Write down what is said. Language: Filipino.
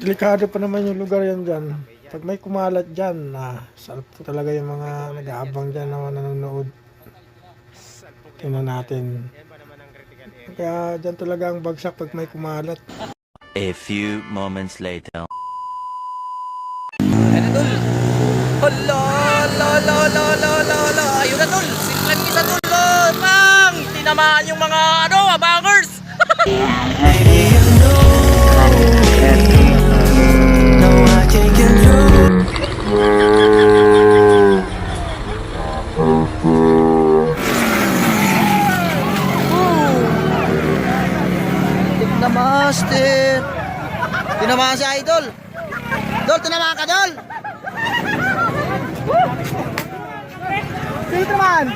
delikado pa naman yung lugar yan dyan. Pag may kumalat dyan, ah, salp po talaga yung mga nag-aabang dyan na nanonood. Tingnan natin. Kaya dyan talaga ang bagsak pag may kumalat. A few moments later. Ayun na, tol. Hala, la, la, la, la, la, la. Ayun na, tol. Simple isa, tol. Oh, Pang! Tinamaan yung mga, ano, na master. Tinamaan si Idol. Dol, tinamaan ka, Dol. Dito man.